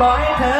รอให้เธอ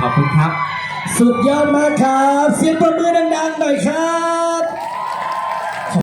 ขอบคุณครับ สุดยอดมากครับ เสียงประมือดังๆหน่อยครับ